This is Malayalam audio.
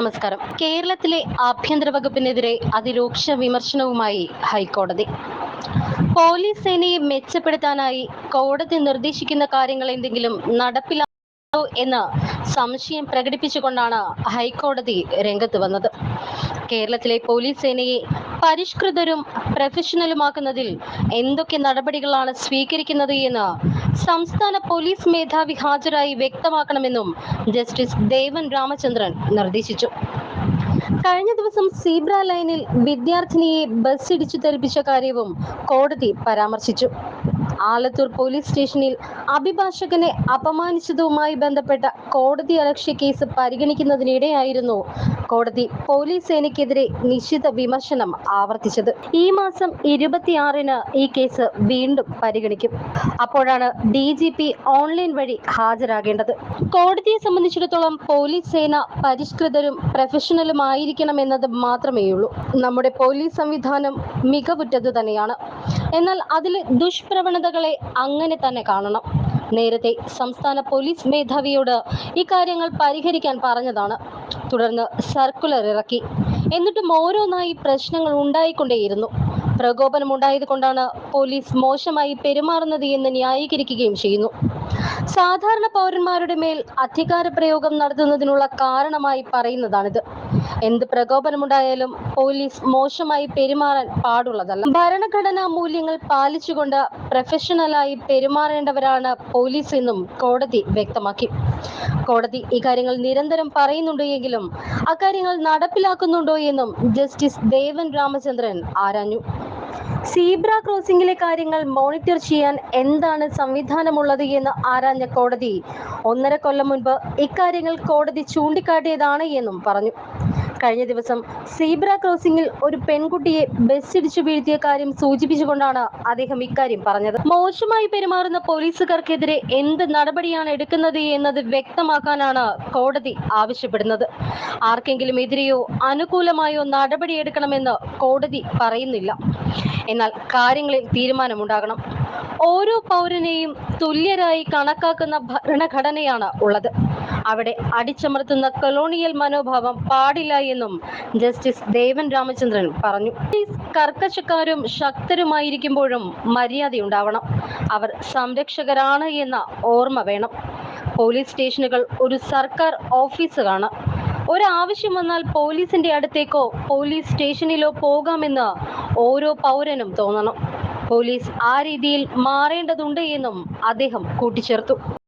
നമസ്കാരം. കേരളത്തിലെ ആഭ്യന്തര വകുപ്പിനെതിരെ അതിരൂക്ഷ വിമർശനവുമായി ഹൈക്കോടതി. പോലീസ് സേനയെ മെച്ചപ്പെടുത്താനായി കോടതി നിർദ്ദേശിക്കുന്ന കാര്യങ്ങൾ എന്തെങ്കിലും നടപ്പിലാണോ എന്ന് സംശയം പ്രകടിപ്പിച്ചുകൊണ്ടാണ് ഹൈക്കോടതി രംഗത്ത് വന്നത്. കേരളത്തിലെ പോലീസ് സേനയെ പരിഷ്കൃതരും പ്രൊഫഷണലുമാക്കുന്നതിൽ എന്തൊക്കെ നടപടികളാണ് സ്വീകരിക്കുന്നത് എന്ന് സംസ്ഥാന പോലീസ് മേധാവി ഹാജരായി വ്യക്തമാക്കണമെന്നും ജസ്റ്റിസ് ദേവൻ രാമചന്ദ്രൻ നിർദ്ദേശിച്ചു. കഴിഞ്ഞ ദിവസം സീബ്ര ലൈനിൽ വിദ്യാർത്ഥിനിയെ ബസ് ഇടിച്ചു തെറിപ്പിച്ച കാര്യവും കോടതി പരാമർശിച്ചു. ആലത്തൂർ പോലീസ് സ്റ്റേഷനിൽ അഭിഭാഷകനെ അപമാനിച്ചതുമായി ബന്ധപ്പെട്ട കോടതി അലക്ഷ്യ കേസ് പരിഗണിക്കുന്നതിനിടെയായിരുന്നു കോടതി പോലീസ് സേനയ്ക്കെതിരെ നിശിത വിമർശനം ആവർത്തിച്ചത്. ഈ മാസം ഇരുപത്തിയാറിന് ഈ കേസ് വീണ്ടും പരിഗണിക്കും. അപ്പോഴാണ് ഡി ജി പി ഓൺലൈൻ വഴി ഹാജരാകേണ്ടത്. കോടതിയെ സംബന്ധിച്ചിടത്തോളം പോലീസ് സേന പരിഷ്കൃതരും പ്രൊഫഷണലുമായിരിക്കണം എന്നത് മാത്രമേയുള്ളൂ. നമ്മുടെ പോലീസ് സംവിധാനം മികവുറ്റത് തന്നെയാണ്. എന്നാൽ അതിൽ ദുഷ്പ്രവണതകളെ അങ്ങനെ തന്നെ കാണണം. നേരത്തെ സംസ്ഥാന പോലീസ് മേധാവിയോട് ഇക്കാര്യങ്ങൾ പരിഹരിക്കാൻ പറഞ്ഞതാണ്. തുടർന്ന് സർക്കുലർ ഇറക്കി. എന്നിട്ടും ഓരോന്നായി പ്രശ്നങ്ങൾ ഉണ്ടായിക്കൊണ്ടേയിരുന്നു. പ്രകോപനമുണ്ടായത് കൊണ്ടാണ് പോലീസ് മോശമായി പെരുമാറുന്നത് എന്ന് ന്യായീകരിക്കുകയും ചെയ്യുന്നു. സാധാരണ പൗരന്മാരുടെ മേൽ അധികാര പ്രയോഗം നടത്തുന്നതിനുള്ള കാരണമായി പറയുന്നതാണിത്. എന്ത് പ്രകോപനമുണ്ടായാലും പോലീസ് മോശമായി പെരുമാറാൻ പാടുള്ളതല്ല. ഭരണഘടനാ മൂല്യങ്ങൾ പാലിച്ചുകൊണ്ട് പ്രൊഫഷണലായി പെരുമാറേണ്ടവരാണ് പോലീസ് എന്നും കോടതി വ്യക്തമാക്കി. കോടതി ഇക്കാര്യങ്ങൾ നിരന്തരം പറയുന്നുണ്ട് എങ്കിലും അക്കാര്യങ്ങൾ നടപ്പിലാക്കുന്നുണ്ടോ എന്നും ജസ്റ്റിസ് ദേവൻ രാമചന്ദ്രൻ ആരാഞ്ഞു. സീബ്ര ക്രോസിംഗിലെ കാര്യങ്ങൾ മോണിറ്റർ ചെയ്യാൻ എന്താണ് സംവിധാനമുള്ളത് എന്ന് ആരാഞ്ഞ കോടതി? ഒന്നര കൊല്ലം മുൻപ് ഇക്കാര്യങ്ങൾ കോടതി ചൂണ്ടിക്കാട്ടിയതാണ് എന്നും പറഞ്ഞു. കഴിഞ്ഞ ദിവസം സീബ്ര ക്രോസിംഗിൽ ഒരു പെൺകുട്ടിയെ ബസ് ഇടിച്ചു വീഴ്ത്തിയ കാര്യം സൂചിപ്പിച്ചുകൊണ്ടാണ് അദ്ദേഹം ഇക്കാര്യം പറഞ്ഞത്. മോശമായി പെരുമാറുന്ന പോലീസുകാർക്കെതിരെ എന്ത് നടപടിയാണ് എടുക്കുന്നത് എന്നത് വ്യക്തമാക്കാനാണ് കോടതി ആവശ്യപ്പെടുന്നത്. ആർക്കെങ്കിലും എതിരെയോ അനുകൂലമായോ നടപടിയെടുക്കണമെന്ന് കോടതി പറയുന്നില്ല. എന്നാൽ കാര്യങ്ങളിൽ തീരുമാനമുണ്ടാകണം. ഓരോ പൗരനെയും തുല്യരായി കണക്കാക്കുന്ന ഭരണഘടനയാണ് ഉള്ളത്. അവിടെ അടിച്ചമർത്തുന്ന കൊളോണിയൽ മനോഭാവം പാടില്ല എന്നും ജസ്റ്റിസ് ദേവൻ രാമചന്ദ്രൻ പറഞ്ഞു. കർക്കശക്കാരും ശക്തരുമായിരിക്കുമ്പോഴും മര്യാദയുണ്ടാവണം. അവർ സംരക്ഷകരാണ് എന്ന ഓർമ്മ വേണം. പോലീസ് സ്റ്റേഷനുകൾ ഒരു സർക്കാർ ഓഫീസുകളാണ്. ഒരാവശ്യം വന്നാൽ പോലീസിന്റെ അടുത്തേക്കോ പോലീസ് സ്റ്റേഷനിലോ പോകാമെന്ന് ഓരോ പൗരനും തോന്നണം. പോലീസ് ആ രീതിയിൽ മാറേണ്ടതുണ്ട് എന്നും അദ്ദേഹം കൂട്ടിച്ചേർത്തു.